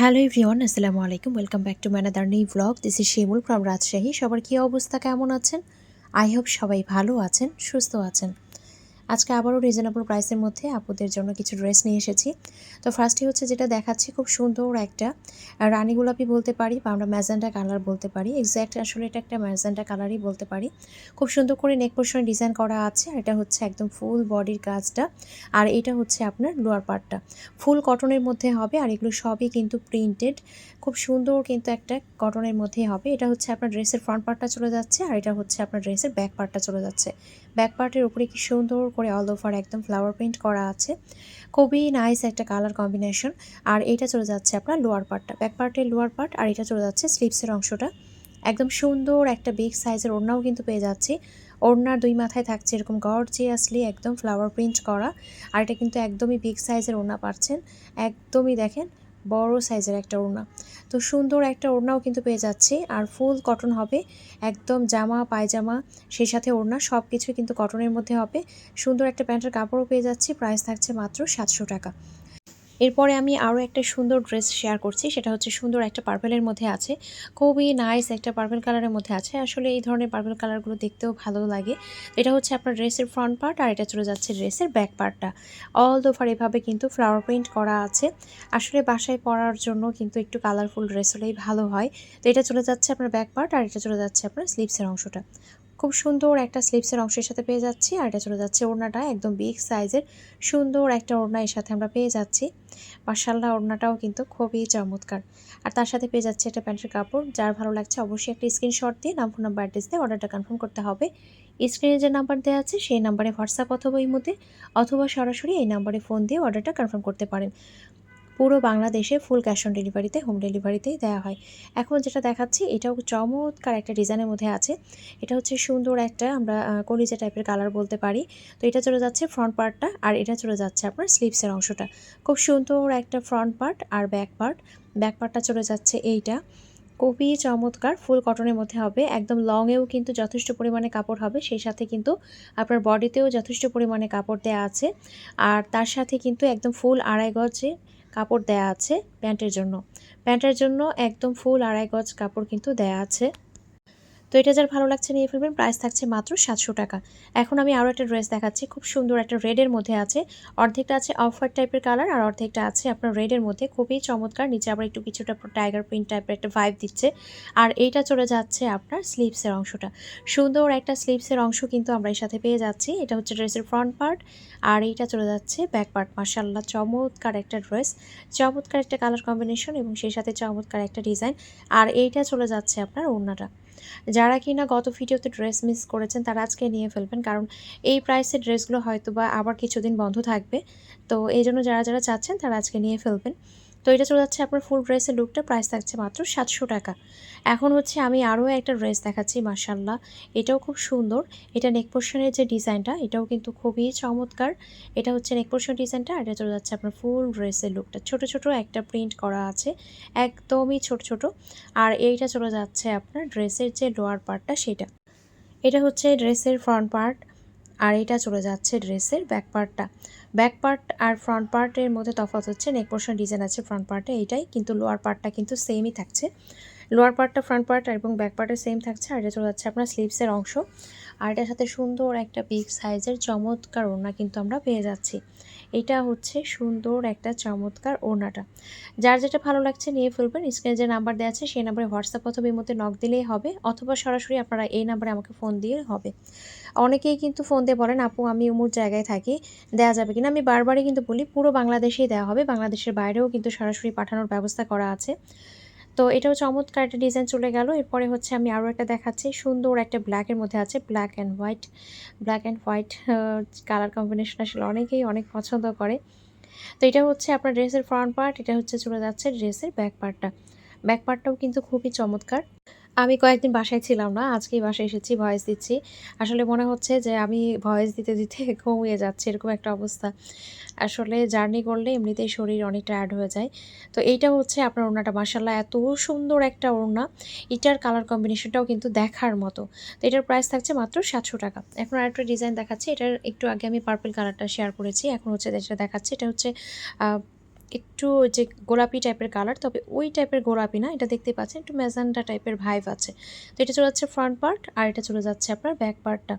Hello everyone, আসসালামু আলাইকুম। Welcome back to another new blog. This is Shimul from Rajshahi সবার কী অবস্থা কেমন আছেন? আই হোপ সবাই ভালো আছেন, সুস্থ আছেন। আজকে আবারও রিজনেবল প্রাইসের মধ্যে আপুদের জন্য কিছু ড্রেস নিয়ে এসেছি। তো ফার্স্টে হচ্ছে যেটা দেখাচ্ছি, খুব সুন্দর একটা রানী গোলাপি বলতে পারি বা আমরা ম্যাজেন্টা কালার বলতে পারি। এক্স্যাক্ট আসলে এটা একটা ম্যাজেন্টা কালারই বলতে পারি। খুব সুন্দর করে নেক পোর্শনে ডিজাইন করা আছে আর এটা হচ্ছে একদম ফুল বডির কাজটা। আর এটা হচ্ছে আপনার লোয়ার পার্টটা ফুল কটনের মধ্যে হবে আর এগুলো সবই কিন্তু প্রিন্টেড খুব সুন্দর কিন্তু একটা কটনের মধ্যেই হবে। এটা হচ্ছে আপনার ড্রেসের ফ্রন্ট পার্টটা চলে যাচ্ছে আর এটা হচ্ছে আপনার ড্রেসের ব্যাক পার্টটা চলে যাচ্ছে। ব্যাক পার্টের উপরে কি সুন্দর করে অল ওভার একদম ফ্লাওয়ার প্রিন্ট করা আছে। খুবই নাইস একটা কালার কম্বিনেশন আর এটা চলে যাচ্ছে আপনার লোয়ার পার্টটা ব্যাক পার্টের লোয়ার পার্ট আর এটা চলে যাচ্ছে স্লিপসের অংশটা। একদম সুন্দর একটা বিগ সাইজের ওড়নাও কিন্তু পেয়ে যাচ্ছি। ওড়নার দুই মাথায় থাকছে এরকম গর্জিয়াসলি একদম ফ্লাওয়ার প্রিন্ট করা। আর এটা কিন্তু একদমই বিগ সাইজের ওড়না পাচ্ছেন। একদমই দেখেন বড় সাইজের একটা ওড়না। তো সুন্দর একটা ওড়নাও কিন্তু পেয়ে যাচ্ছি। আর ফুল কটন হবে। একদম জামা, পায়জামা, সেই সাথে ওড়না সব কিছু কিন্তু কটনের মধ্যে হবে। সুন্দর একটা প্যান্টের কাপড়ও পেয়ে যাচ্ছি। প্রাইস থাকছে মাত্র সাতশো টাকা। এরপরে আমি আরও একটা সুন্দর ড্রেস শেয়ার করছি, সেটা হচ্ছে সুন্দর একটা পার্পেলের মধ্যে আছে। খুবই নাইস একটা পার্পেল কালারের মধ্যে আছে। আসলে এই ধরনের পার্পেল কালারগুলো দেখতেও ভালো লাগে। এটা হচ্ছে আপনার ড্রেসের ফ্রন্ট পার্ট আর এটা চলে যাচ্ছে ড্রেসের ব্যাক পার্টটা অল ওভার এভাবে কিন্তু ফ্লাওয়ার প্রিন্ট করা আছে। আসলে বাসায় পরার জন্য কিন্তু একটু কালারফুল ড্রেস হলেই ভালো হয়। তো এটা চলে যাচ্ছে আপনার ব্যাক পার্ট আর এটা চলে যাচ্ছে আপনার স্লিপসের অংশটা। খুব সুন্দর একটা স্লিপসের অংশের সাথে পেয়ে যাচ্ছি। আর এটা চলে যাচ্ছে ওড়নাটা, একদম বিগ সাইজের। সুন্দর একটা ওড়না এর সাথে আমরা পেয়ে যাচ্ছি। মার্শাল্লাহ ওড়নাটাও কিন্তু খুবই চমৎকার। আর তার সাথে পেয়ে যাচ্ছে একটা প্যান্টের কাপড়। যার ভালো লাগছে অবশ্যই একটা স্ক্রিনশট দিয়ে নাম, ফোন নাম্বার, অ্যাড্রেস দিয়ে অর্ডারটা কনফার্ম করতে হবে। স্ক্রিনে যে নাম্বার দেওয়া আছে, সেই নাম্বারে হোয়াটসঅ্যাপ অথবা ইমোতে, অথবা সরাসরি এই নাম্বারে ফোন দিয়ে অর্ডারটা কনফার্ম করতে পারেন। পুরো বাংলাদেশে ফুল ক্যাশ অন ডেলিভারিতে হোম ডেলিভারিতেই দেওয়া হয়। এখন যেটা দেখাচ্ছি, এটাও চমৎকার একটা ডিজাইনের মধ্যে আছে। এটা হচ্ছে সুন্দর একটা, আমরা কলিজা টাইপের কালার বলতে পারি। তো এটা চলে যাচ্ছে ফ্রন্ট পার্টটা আর এটা চলে যাচ্ছে আপনার স্লিপসের অংশটা। খুব সুন্দর একটা ফ্রন্ট পার্ট আর ব্যাক পার্ট ব্যাক পার্টটা চলে যাচ্ছে এইটা। খুবই চমৎকার, ফুল কটনের মধ্যে হবে। একদম লংয়েও কিন্তু যথেষ্ট পরিমাণে কাপড় হবে। সেই সাথে কিন্তু আপনার বডিতেও যথেষ্ট পরিমাণে কাপড় দেয়া আছে। আর তার সাথে কিন্তু একদম ফুল আড়াই গজে কাপড় দেয়া আছে প্যান্টের জন্য। প্যান্টের জন্য একদম ফুল আড়াই গজ কাপড় কিন্তু দেয়া আছে। তো এটা যার ভালো লাগছে নিয়ে ফেলবেন প্রাইস থাকছে মাত্র সাতশো টাকা। এখন আমি আরও একটা ড্রেস দেখাচ্ছি, খুব সুন্দর একটা রেডের মধ্যে আছে। অর্ধেকটা আছে অফার টাইপের কালার আর অর্ধেকটা আছে আপনার রেডের মধ্যে। খুবই চমৎকার, নিচে আবার একটু কিছুটা টাইগার প্রিন্ট টাইপের একটা ভাইব দিচ্ছে। আর এইটা চলে যাচ্ছে আপনার স্লিভসের অংশটা। সুন্দর একটা স্লিভসের অংশ কিন্তু আমরা এর সাথে পেয়ে যাচ্ছি। এটা হচ্ছে ড্রেসের ফ্রন্ট পার্ট আর এইটা চলে যাচ্ছে ব্যাক পার্ট মার্শাল্লাহ চমৎকার একটা ড্রেস চমৎকার একটা কালার কম্বিনেশন এবং সেই সাথে চমৎকার একটা ডিজাইন আর এইটা চলে যাচ্ছে আপনার ওড়নাটা। যারা কিনা গত ভিডিওতে ড্রেস মিস করেছেন, তারা আজকে নিয়ে ফেলবেন। কারণ এই প্রাইসের ড্রেসগুলো হয়তো বা আবার কিছুদিন বন্ধ থাকবে। তো এই জন্য যারা যারা চাচ্ছেন, তারা আজকে নিয়ে ফেলবেন। তো এটা চলে যাচ্ছে আপনার ফুল ড্রেসের লুকটা প্রাইস থাকছে মাত্র সাতশো টাকা। এখন হচ্ছে আমি আরও একটা ড্রেস দেখাচ্ছি মার্শাল্লাহ এটাও খুব সুন্দর। এটা নেক পোর্শনের যে ডিজাইনটা, এটাও কিন্তু খুবই চমৎকার। এটা হচ্ছে নেক পোর্শন ডিজাইনটা, আর এটা চলে যাচ্ছে আপনার ফুল ড্রেসের লুকটা ছোট ছোট একটা প্রিন্ট করা আছে, একদমই ছোট ছোট। আর এইটা চলে যাচ্ছে আপনার ড্রেসের যে লোয়ার পার্টটা সেটা। এটা হচ্ছে ড্রেসের ফ্রন্ট পার্ট আর এটা চলে যাচ্ছে ড্রেসের ব্যাক পার্টটা ব্যাক পার্ট আর ফ্রন্ট পার্টের মধ্যে তফাৎ হচ্ছে নেক পোর্শন ডিজাইন আছে ফ্রন্ট পার্টে এইটাই কিন্তু লোয়ার পার্টটা কিন্তু সেমই থাকছে। লোয়ার পার্টটা ফ্রন্ট পার্ট এবং ব্যাক পার্টে সেম থাকছে, আর এটা চলে যাচ্ছে আপনার স্লিভসের অংশ। আর এটার সাথে সুন্দর একটা বিগ সাইজের চমৎকার ওড়না কিন্তু আমরা পেয়ে যাচ্ছি। এটা হচ্ছে সুন্দর একটা চমৎকার ওড়নাটা। যার যেটা ভালো লাগছে নিয়ে ফেলবেন স্ক্রিনে যে নাম্বার দেওয়া আছে সেই নাম্বারে হোয়াটসঅ্যাপ অথবা মধ্যে নক দিলেই হবে, অথবা সরাসরি আপনারা এই নাম্বারে আমাকে ফোন দিয়ে হবে। অনেকেই কিন্তু ফোন দিয়ে বলেন, আপু, আমি উমুর জায়গায় থাকি দেওয়া যাবে কিনা? আমি বারবারই কিন্তু বলি, পুরো বাংলাদেশেই দেওয়া হবে, বাংলাদেশের বাইরেও কিন্তু সরাসরি পাঠানোর ব্যবস্থা করা আছে। তো এটাও চমৎকার একটা ডিজাইন চলে গেল। এরপরে হচ্ছে আমি আরও একটা দেখাচ্ছি। সুন্দর একটা ব্ল্যাকের মধ্যে আছে black and white black and white colour combination আসলে অনেকেই অনেক পছন্দ করে। তো এটা হচ্ছে আপনার ড্রেসের ফ্রন্ট পার্ট এটা হচ্ছে চলে যাচ্ছে ড্রেসের ব্যাক পার্টটা ব্যাক পার্টটাও কিন্তু খুবই চমৎকার। আমি কয়েকদিন বাসায় ছিলাম না, আজকেই বাসায় এসেছি ভয়েস দিচ্ছি। আসলে মনে হচ্ছে যে আমি ভয়েস দিতে দিতে ঘুমিয়ে যাচ্ছি, এরকম একটা অবস্থা। আসলে জার্নি করলে এমনিতেই শরীর অনেক টায়ার্ড হয়ে যায়। তো এইটা হচ্ছে আপনার ওড়নাটা মার্শাল্লাহ এত সুন্দর একটা ওড়না। এটার কালার কম্বিনেশনটাও কিন্তু দেখার মতো। তো এটার প্রাইস থাকছে মাত্র সাতশো টাকা। এখন আরেকটা ডিজাইন দেখাচ্ছি, এটার একটু আগে আমি পার্পল কালারটা শেয়ার করেছি। এখন হচ্ছে যেটা দেখাচ্ছি, এটা হচ্ছে একটু যে গোলাপি টাইপের কালার তবে ওই টাইপের গোলাপি না, এটা দেখতে পাচ্ছেন, একটু ম্যাজান্ডা টাইপের ভাইভ আছে। তো এটা চলে যাচ্ছে ফ্রন্ট পার্ট আর এটা চলে যাচ্ছে আপনার ব্যাক পার্টটা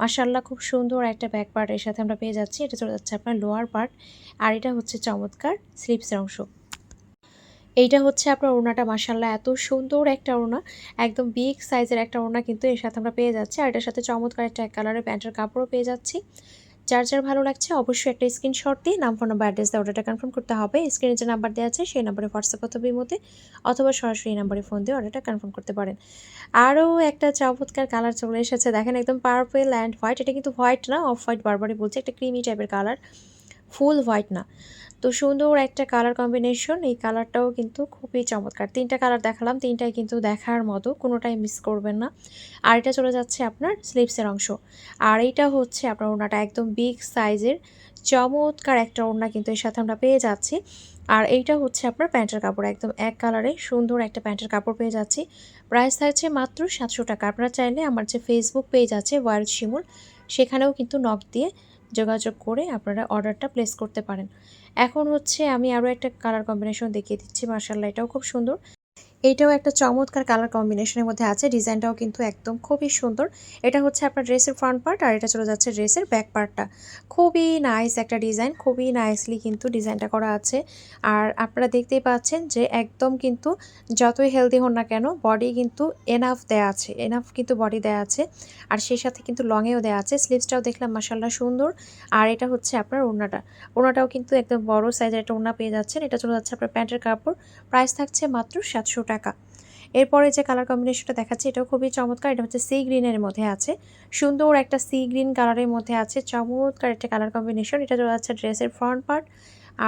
মার্শাল্লাহ খুব সুন্দর একটা ব্যাক পার্ট এর সাথে আমরা পেয়ে যাচ্ছি, এটা চলে যাচ্ছে আপনার লোয়ার পার্ট আর এটা হচ্ছে চমৎকার স্লিপসের অংশ। এইটা হচ্ছে আপনার ওড়নাটা মাসাল্লাহ এত সুন্দর একটা ওড়না, একদম বিগ সাইজের একটা ওড়না কিন্তু এর সাথে আমরা পেয়ে যাচ্ছি। আর এটার সাথে চমৎকার একটা এক কালারের প্যান্টের কাপড়ও পেয়ে যাচ্ছি। যার যার ভালো লাগছে অবশ্যই একটা স্ক্রিনশট দিয়ে নাম ফোন নাম্বার অ্যাড্রেস দিয়ে অর্ডারটা কনফার্ম করতে হবে। স্ক্রিনে যে নাম্বার দেওয়া আছে, সেই নাম্বারে হোয়াটসঅ্যাপ অথবা মধ্যে অথবা সরাসরি এই নাম্বারে ফোন দিয়ে অর্ডারটা কনফার্ম করতে পারেন। আরও একটা চমৎকার কালার চলে এসেছে। দেখেন একদম পার্পেল অ্যান্ড হোয়াইট এটা কিন্তু হোয়াইট না অফ হোয়াইট বারবারই বলছে, একটা ক্রিমি টাইপের কালার ফুল হোয়াইট না। তো সুন্দর একটা কালার কম্বিনেশন এই কালারটাও কিন্তু খুবই চমৎকার। তিনটা কালার দেখালাম, তিনটাই কিন্তু দেখার মতো, কোনোটাই মিস করবেন না। আর এটা চলে যাচ্ছে আপনার স্লিপসের অংশ। আর এইটা হচ্ছে আপনার ওড়নাটা একদম বিগ সাইজের চমৎকার একটা ওড়না কিন্তু এর সাথে আমরা পেয়ে যাচ্ছি। আর এইটা হচ্ছে আপনার প্যান্টের কাপড়, একদম এক কালারে সুন্দর একটা প্যান্টের কাপড় পেয়ে যাচ্ছি। প্রাইস থাকছে মাত্র সাতশো টাকা। আপনারা চাইলে আমার যে ফেসবুক পেজ আছে ওয়ার্ল্ড শিমুল সেখানেও কিন্তু নক দিয়ে যোগাযোগ করে আপনারা অর্ডারটা প্লেস করতে পারেন। এখন হচ্ছে আমি আরও একটা কালার কম্বিনেশন দেখিয়ে দিচ্ছি মার্শাল্লাহ এটাও খুব সুন্দর। এইটাও একটা চমৎকার কালার কম্বিনেশনের মধ্যে আছে। ডিজাইনটাও কিন্তু একদম খুবই সুন্দর। এটা হচ্ছে আপনার ড্রেসের ফ্রন্ট পার্ট আর এটা চলে যাচ্ছে ড্রেসের ব্যাক পার্টটা খুবই নাইস একটা ডিজাইন খুবই নাইসলি কিন্তু ডিজাইনটা করা আছে। আর আপনারা দেখতেই পাচ্ছেন যে একদম কিন্তু যতই হেলদি হন না কেন বডি কিন্তু এনাফ দেয়া আছে এনাফ কিন্তু বডি দেয়া আছে। আর সেই সাথে কিন্তু লংয়েও দেয়া আছে। স্লিভসটাও দেখলাম মাসাল্লাহ সুন্দর। আর এটা হচ্ছে আপনার ওড়নাটা। ওড়নাটাও কিন্তু একদম বড় সাইজের একটা ওড়না পেয়ে যাচ্ছেন। এটা চলে যাচ্ছে আপনার প্যান্টের কাপড়। প্রাইস থাকছে মাত্র সাতশো টাকা। টাকা। এরপরে যে কালার কম্বিনেশনটা দেখাচ্ছে, এটাও খুবই চমৎকার, এটা হচ্ছে সি গ্রিনের মধ্যে আছে। সুন্দর একটা সি গ্রিন কালারের মধ্যে আছে, চমৎকার একটা কালার কম্বিনেশন এটা চলে যাচ্ছে ড্রেসের ফ্রন্ট পার্ট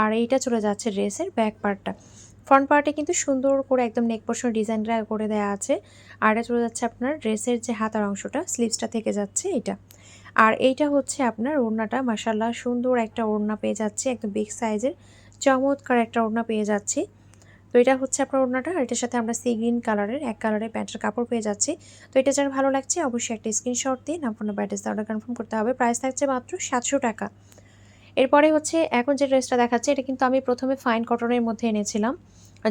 আর এইটা চলে যাচ্ছে ড্রেসের ব্যাক পার্টটা ফ্রন্ট পার্টে কিন্তু সুন্দর করে একদম নেক পোর্শন ডিজাইনটা করে দেওয়া আছে, আর এটা চলে যাচ্ছে আপনার ড্রেসের যে হাতার অংশটা স্লিভসটা থেকে যাচ্ছে এটা আর এইটা হচ্ছে আপনার ওড়নাটা মাসাল্লাহ সুন্দর একটা ওড়না পেয়ে যাচ্ছে, একদম বিগ সাইজের চমৎকার একটা ওড়না পেয়ে যাচ্ছি। তো এটা হচ্ছে আপনার ওড়নাটা, আর এটার সাথে আমরা সি গ্রিন কালারের এক কালারের প্যান্টের কাপড় পেয়ে যাচ্ছি। তো এটা যার ভালো লাগছে, অবশ্যই একটা স্ক্রিনশট দিয়ে নাম ফোন ব্যাটেস অর্ডার কনফার্ম করতে হবে। প্রাইস থাকছে মাত্র সাতশো টাকা। এরপরে হচ্ছে, এখন যে ড্রেসটা দেখাচ্ছে, এটা কিন্তু আমি প্রথমে ফাইন কটনের মধ্যে এনেছিলাম।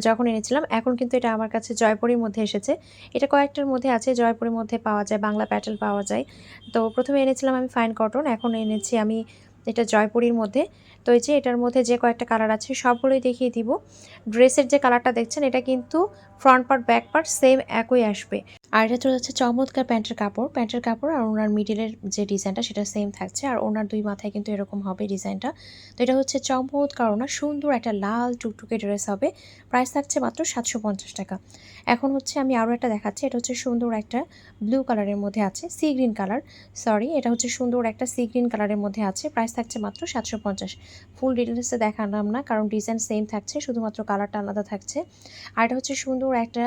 যখন এনেছিলাম, এখন কিন্তু এটা আমার কাছে জয়পুরের মধ্যে এসেছে। এটা কয়েকটার মধ্যে আছে, জয়পুরের মধ্যে পাওয়া যায়, বাংলা প্যাটেল পাওয়া যায়। তো প্রথমে এনেছিলাম আমি ফাইন কটন এখন এনেছি আমি এটা জয়পুরীর মধ্যে। তো এই যে এটার মধ্যে যে কয়েকটা কালার আছে, সবগুলোই দেখিয়ে দিব। ড্রেসের যে কালারটা দেখছেন, এটা কিন্তু front part back part same একই আসবে। আর এটা চলে যাচ্ছে চমৎকার প্যান্টের কাপড়। প্যান্টের কাপড় আর ওনার মিডিলের যে ডিজাইনটা সেটা সেম থাকছে। আর ওনার দুই মাথায় কিন্তু এরকম হবে ডিজাইনটা তো এটা হচ্ছে চমৎকার ওনার সুন্দর একটা লাল টুকটুকে ড্রেস হবে। প্রাইস থাকছে মাত্র সাতশো পঞ্চাশ টাকা। এখন হচ্ছে আমি আরও একটা দেখাচ্ছি। এটা হচ্ছে সুন্দর একটা ব্লু কালারের মধ্যে আছে সি গ্রিন কালার সরি এটা হচ্ছে সুন্দর একটা সি গ্রিন কালারের মধ্যে আছে। প্রাইস থাকছে মাত্র সাতশো পঞ্চাশ। ফুল ডিটেলসে দেখালাম না, কারণ ডিজাইন সেম থাকছে, শুধুমাত্র কালারটা আলাদা থাকছে। আর এটা হচ্ছে সুন্দর একটা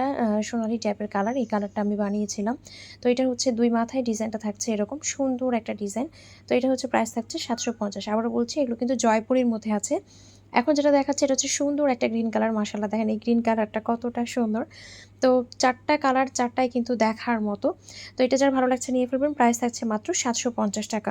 সোনালি টাইপের কালার এই কালারটা আমি বানিয়েছিলাম। তো এটা হচ্ছে দুই মাথায় ডিজাইনটা থাকছে এরকম, সুন্দর একটা ডিজাইন তো এটা হচ্ছে প্রাইস থাকছে সাতশো পঞ্চাশ। আবার বলছি, এগুলো কিন্তু জয়পুরের মধ্যে আছে। এখন যেটা দেখাচ্ছে, এটা হচ্ছে সুন্দর একটা গ্রিন কালার মাসাল্লাহ দেখেন এই গ্রিন কালারটা কতটা সুন্দর। তো চারটা কালার চারটাই কিন্তু দেখার মতো। তো এটা যার ভালো লাগছে নিয়ে ফেলবেন প্রাইস থাকছে মাত্র সাতশো পঞ্চাশ টাকা।